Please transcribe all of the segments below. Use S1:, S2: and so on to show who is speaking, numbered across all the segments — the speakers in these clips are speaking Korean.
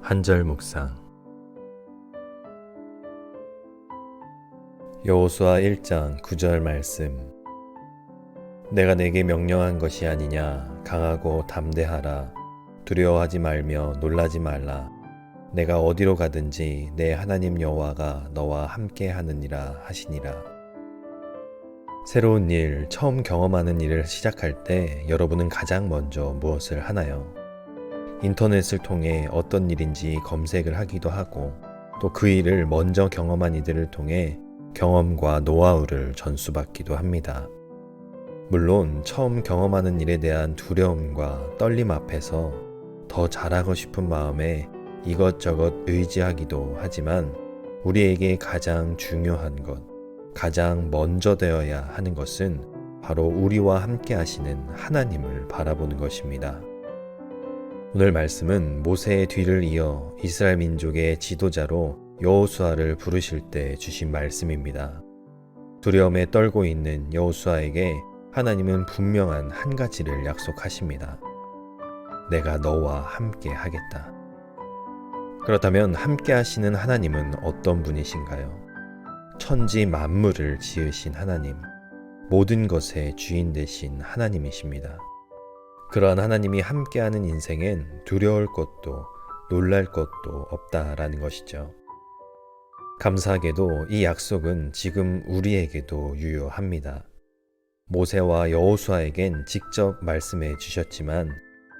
S1: 한절 묵상. 여호수아 1장 9절 말씀. 내가 내게 명령한 것이 아니냐? 강하고 담대하라. 두려워하지 말며 놀라지 말라. 내가 어디로 가든지 내 하나님 여호와가 너와 함께 하느니라 하시니라. 새로운 일, 처음 경험하는 일을 시작할 때 여러분은 가장 먼저 무엇을 하나요? 인터넷을 통해 어떤 일인지 검색을 하기도 하고 또 그 일을 먼저 경험한 이들을 통해 경험과 노하우를 전수받기도 합니다. 물론 처음 경험하는 일에 대한 두려움과 떨림 앞에서 더 잘하고 싶은 마음에 이것저것 의지하기도 하지만 우리에게 가장 중요한 것, 가장 먼저 되어야 하는 것은 바로 우리와 함께 하시는 하나님을 바라보는 것입니다. 오늘 말씀은 모세의 뒤를 이어 이스라엘 민족의 지도자로 여호수아를 부르실 때 주신 말씀입니다. 두려움에 떨고 있는 여호수아에게 하나님은 분명한 한 가지를 약속하십니다. 내가 너와 함께 하겠다. 그렇다면 함께 하시는 하나님은 어떤 분이신가요? 천지 만물을 지으신 하나님, 모든 것의 주인 되신 하나님이십니다. 그러한 하나님이 함께하는 인생엔 두려울 것도 놀랄 것도 없다라는 것이죠. 감사하게도 이 약속은 지금 우리에게도 유효합니다. 모세와 여호수아에겐 직접 말씀해 주셨지만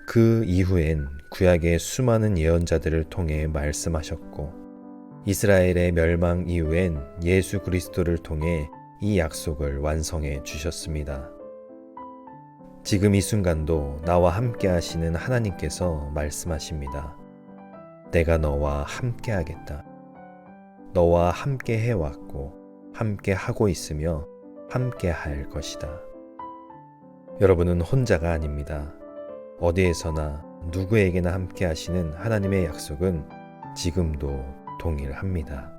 S1: 그 이후엔 구약의 수많은 예언자들을 통해 말씀하셨고 이스라엘의 멸망 이후엔 예수 그리스도를 통해 이 약속을 완성해 주셨습니다. 지금 이 순간도 나와 함께 하시는 하나님께서 말씀하십니다. 내가 너와 함께 하겠다. 너와 함께 해왔고, 함께 하고 있으며, 함께 할 것이다. 여러분은 혼자가 아닙니다. 어디에서나 누구에게나 함께 하시는 하나님의 약속은 지금도 동일합니다.